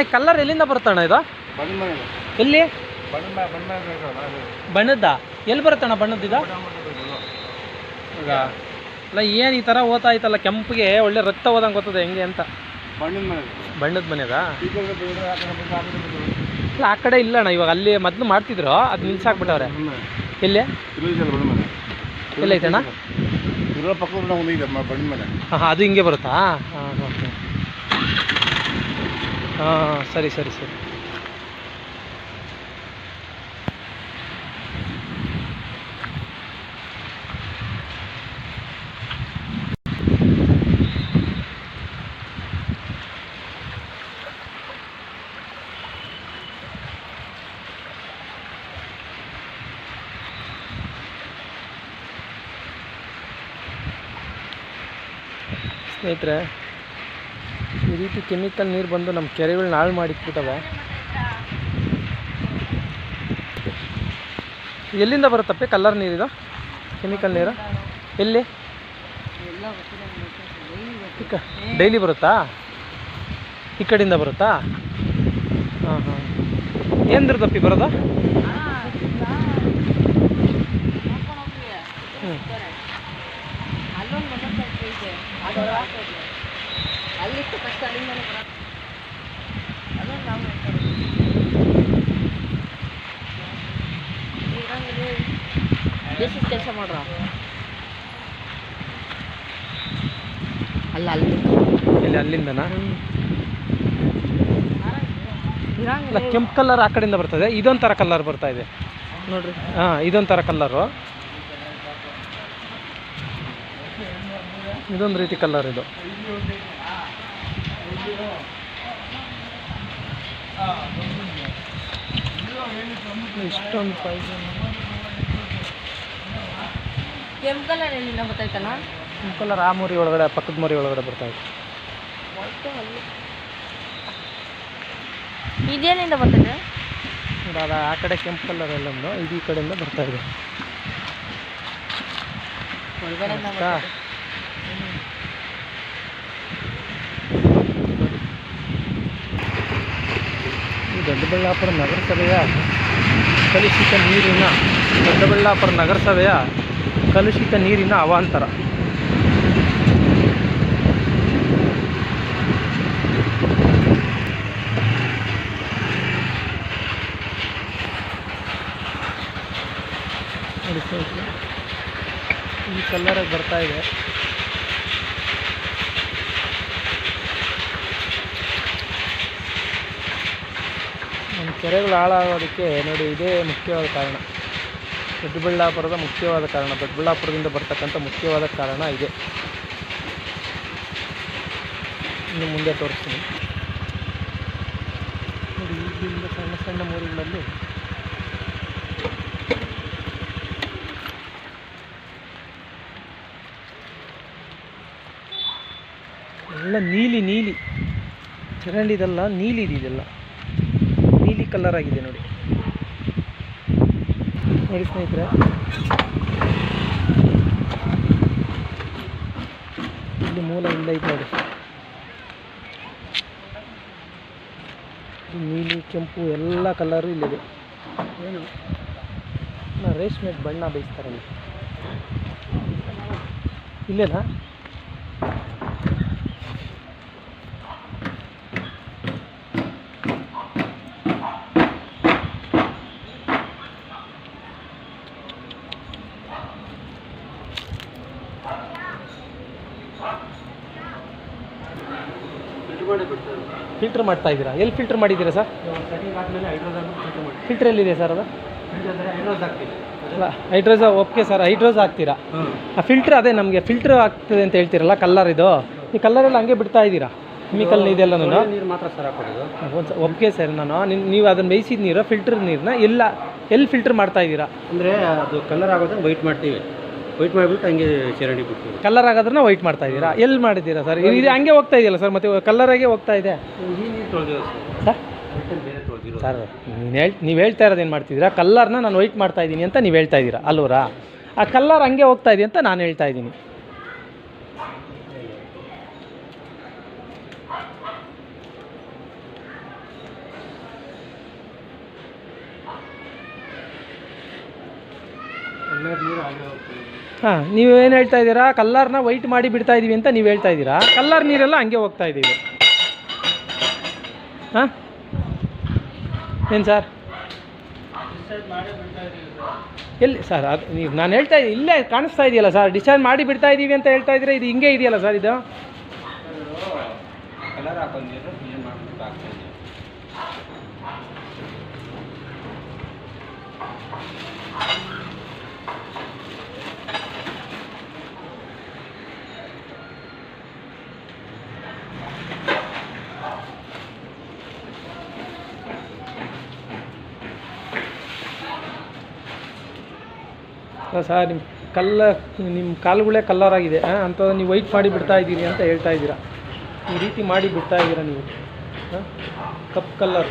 ಈ ಕಲರ್ ಎಲ್ಲಿಂದ ಬರುತ್ತಣ್ಣ ಇದು? ಎಲ್ಲಿ? ಬಣ್ಣದ ಎಲ್ಲಿ ಬರುತ್ತಣ್ಣ ಬಣ್ಣದ ಇದು? ಅಲ್ಲ ಏನು ಈ ಥರ ಓದ್ತಾ ಐತಲ್ಲ ಕೆಂಪಿಗೆ ಒಳ್ಳೆ ರಕ್ತ ಹೋದಂಗೆ ಗೊತ್ತದೆ ಹೆಂಗೆ ಅಂತ? ಬಣ್ಣದ ಮನೆಯದ ಮನೆದ? ಆ ಕಡೆ ಇಲ್ಲ ಆ ಕಡೆ ಇಲ್ಲಣ್ಣ ಇವಾಗ ಅಲ್ಲಿ ಮೊದಲು ಮಾಡ್ತಿದ್ರು ಅದು ನಿಲ್ಸಾಕ್ಬಿಟ್ಟವ್ರೆ. ಎಲ್ಲಿ? ಎಲ್ಲ ಐತಣ್ಣ? ಮ- ಹಾಂ ಅದು ಹಿಂಗೆ ಬರುತ್ತಾ? ಹಾಂ ಓಕೆ ಹಾಂ ಸರಿ ಸರಿ ಸರಿ. ಸ್ನೇಹಿತರೆ ಈ ರೀತಿ ಕೆಮಿಕಲ್ ನೀರು ಬಂದು ನಮ್ಮ ಕೆರೆಗಳನ್ನ ಹಾಳು ಮಾಡಿಟ್ಬಿಟ್ಟವೆ. ಎಲ್ಲಿಂದ ಬರುತ್ತಪ್ಪೆ ಕಲ್ಲರ್ ನೀರಿದು ಕೆಮಿಕಲ್ ನೀರು? ಎಲ್ಲಿ? ಡೈಲಿ ಬರುತ್ತಾ? ಈ ಕಡೆಯಿಂದ ಬರುತ್ತಾ? ಹಾಂ ಹಾಂ. ಏನ್ದ್ರದಪ್ಪಿ ಬರೋದು? ಹ್ಞೂ ಅದು ಅಲ್ಲಿತ್ತು ಕಷ್ಟ ಬರೋದು ನಾವು ಇರಂಗ್ರಿ ಕೆಲಸ ಮಾಡ್ರ ಅಲ್ಲ ಅಲ್ಲಿ. ಇಲ್ಲಿ ಅಲ್ಲಿಂದನಾ? ಇಲ್ಲ ಕೆಂಪು ಕಲರ್ ಆ ಕಡೆಯಿಂದ ಬರ್ತದೆ. ಇದೊಂಥರ ಕಲರ್ ಬರ್ತಾ ಇದೆ. ನೋಡ್ರಿ. ಹಾಂ ಇದೊಂಥರ ಕಲ್ಲರು ಇದೊಂದು ರೀತಿ ಕಲರ್ ಇದು. ಇಷ್ಟೊಂದು ಕೆಂಪು ಕಲರ್ ಎಲ್ಲಿಂದ ಗೊತ್ತಾಯ್ತಲ್ಲ ಕೆಂಪು ಕಲರ್ ಆ ಮೂರಿ ಒಳಗಡೆ ಪಕ್ಕದ ಮೂರಿ ಒಳಗಡೆ ಬರ್ತಾ ಇದೆ. ಇದೇನಿಂದ ಬರ್ತದೆ? ಅದು ಆ ಕಡೆ ಕೆಂಪು ಕಲರ್ ಎಲ್ಲೊಂದು ಇದು ಈ ಕಡೆಯಿಂದ ಬರ್ತಾ ಇದೆ. ದೊಡ್ಡಬಳ್ಳಾಪುರ ನಗರಸಭೆಯ ಕಲುಷಿತ ನೀರಿನ ದೊಡ್ಡಬಳ್ಳಾಪುರ ನಗರಸಭೆಯ ಕಲುಷಿತ ನೀರಿನ ಅವಾಂತರ. ಈ ಕಲ್ಲರಾಗಿ ಬರ್ತಾ ಇದೆ. ಕೆರೆಗಳು ಹಾಳಾಗೋದಕ್ಕೆ ನೋಡಿ ಇದೇ ಮುಖ್ಯವಾದ ಕಾರಣ. ದೊಡ್ಡಬಳ್ಳಾಪುರದ ಮುಖ್ಯವಾದ ಕಾರಣ, ದೊಡ್ಡಬಳ್ಳಾಪುರದಿಂದ ಬರ್ತಕ್ಕಂಥ ಮುಖ್ಯವಾದ ಕಾರಣ ಇದೆ. ಇನ್ನು ಮುಂದೆ ತೋರಿಸ್ತೀನಿ. ನೋಡಿ ಇಲ್ಲಿಂದ ಸಣ್ಣ ಸಣ್ಣ ಮೂರುಗಳಲ್ಲಿ ಎಲ್ಲ ನೀಲಿ ನೀಲಿ. ಚರಂಡಿದೆಲ್ಲ ನೀಲಿ ಇದೆ ಇದೆಲ್ಲ ಕಲರ್ ಆಗಿದೆ ನೋಡಿ. ನೋಡಿ ಸ್ನೇಹಿತರೆ. ಇಲ್ಲಿ ಮೂಲ ಇಲ್ಲ ಇದೆ ನೋಡಿ. ನೀಲಿ, ಕೆಂಪು ಎಲ್ಲ ಕಲರು ಇಲ್ಲಿದೆ. ಏನು? ರೇಷ್ಮೆ ಬಣ್ಣ ಬೇಯಿಸ್ತಾರಲ್ಲ ಇಲ್ಲೇನಾ? ಫಿಲ್ಟರ್ ಮಾಡ್ತಾ ಇದ್ದೀರಾ? ಎಲ್ಲಿ ಫಿಲ್ಟರ್ ಮಾಡಿದ್ದೀರಾ ಸರ್ ಫಿಲ್ಟರ್ ಎಲ್ಲಿದೆ ಸರ್ ಅದು? ಅಲ್ಲ ಹೈಡ್ರೋಸ್ ಓಕೆ ಸರ್ ಹೈಡ್ರೋಸ್ ಹಾಕ್ತೀರಾ? ಆ ಫಿಲ್ಟರ್ ಅದೇ ನಮಗೆ ಫಿಲ್ಟರ್ ಆಗ್ತದೆ ಅಂತ ಹೇಳ್ತೀರಲ್ಲ ಕಲ್ಲರ್ ಇದು? ಈ ಕಲ್ಲರ್ ಎಲ್ಲ ಹಂಗೆ ಬಿಡ್ತಾ ಇದ್ದೀರಾ? ಕೆಮಿಕಲ್ ಇದೆಲ್ಲ ನಾನು? ಮಾತ್ರ ಸರ್ ಒಪ್ಪಿಗೆ ನಾನು. ನೀವು ಅದನ್ನು ಬೇಯಿಸಿದ ನೀರು ಫಿಲ್ಟರ್ ನೀರನ್ನ ಎಲ್ಲ ಎಲ್ಲಿ ಫಿಲ್ಟರ್ ಮಾಡ್ತಾ ಇದ್ದೀರಾ? ಅಂದರೆ ಅದು ಕಲರ್ ಆಗೋದ್ರೆ ವೈಟ್ ಮಾಡ್ತೀವಿ. ವೈಟ್ ಮಾಡಿಬಿಟ್ಟು ಹಂಗೆ ಚರಂಡಿ ಬಿಟ್ಟು. ಕಲರ್ ಆಗೋದ್ರನ್ನ ವೈಟ್ ಮಾಡ್ತಾ ಇದ್ದೀರಾ? ಎಲ್ಲಿ ಮಾಡಿದ್ದೀರಾ ಸರ್ ಇದು ಹಂಗೆ ಹೋಗ್ತಾ ಇದೆಯಲ್ಲ ಸರ್ ಮತ್ತೆ ಕಲ್ಲರಾಗೆ ಹೋಗ್ತಾ ಇದೆ? ಈ ನೀರು ತೊಳೆದಿರೋ ಸರ್ ಸರ್ ಸರ್ ನೀನು ಹೇಳ್ ನೀವು ಹೇಳ್ತಾ ಇರೋದು ಏನು ಮಾಡ್ತಿದ್ದೀರಾ? ಕಲ್ಲರ್ನ ನಾನು ವೈಟ್ ಮಾಡ್ತಾ ಇದ್ದೀನಿ ಅಂತ ನೀವು ಹೇಳ್ತಾ ಇದ್ದೀರಾ ಅಲ್ವರಾ ಆ ಕಲ್ಲರ್ ಹಂಗೆ ಹೋಗ್ತಾ ಇದೆ ಅಂತ ನಾನು ಹೇಳ್ತಾ ಇದ್ದೀನಿ ಕಲರ್ ನೀವು ಏನು ಹಾಂ ಹೇಳ್ತಾ ಇದ್ದೀರಾ? ಕಲ್ಲರ್ನ ವೈಟ್ ಮಾಡಿ ಬಿಡ್ತಾ ಇದೀವಿ ಅಂತ ನೀವು ಹೇಳ್ತಾ ಇದ್ದೀರಾ? ಕಲ್ಲರ್ ನೀರೆಲ್ಲ ಹಂಗೆ ಹೋಗ್ತಾ ಇದ್ದೀವಿ ಹಾಂ? ಏನು ಸರ್? ಎಲ್ಲಿ ಸರ್ ಅದು ನೀವು ನಾನು ಹೇಳ್ತಾ ಇದ್ದೀನಿ ಇಲ್ಲೇ ಕಾಣಿಸ್ತಾ ಇದೆಯಲ್ಲ ಸರ್? ಡಿಸೈನ್ ಮಾಡಿ ಬಿಡ್ತಾ ಇದ್ದೀವಿ ಅಂತ ಹೇಳ್ತಾ ಇದ್ದೀರಾ ಇದು ಹಿಂಗೆ ಇದೆಯಲ್ಲ ಸರ್ ಇದು? ಸರ್ ನಿಮ್ಮ ಕಲ್ಲ ನಿಮ್ಮ ಕಾಲುಗಳೇ ಕಲ್ಲರ್ ಆಗಿದೆ ಹಾಂ ಅಂಥದ್ದು ನೀವು ವೈಟ್ ಮಾಡಿ ಬಿಡ್ತಾ ಇದ್ದೀರಿ ಅಂತ ಹೇಳ್ತಾ ಇದ್ದೀರಾ? ಈ ರೀತಿ ಮಾಡಿ ಬಿಡ್ತಾ ಇದ್ದೀರಾ ನೀವು? ಹಾಂ ಕಪ್ ಕಲ್ಲರ್.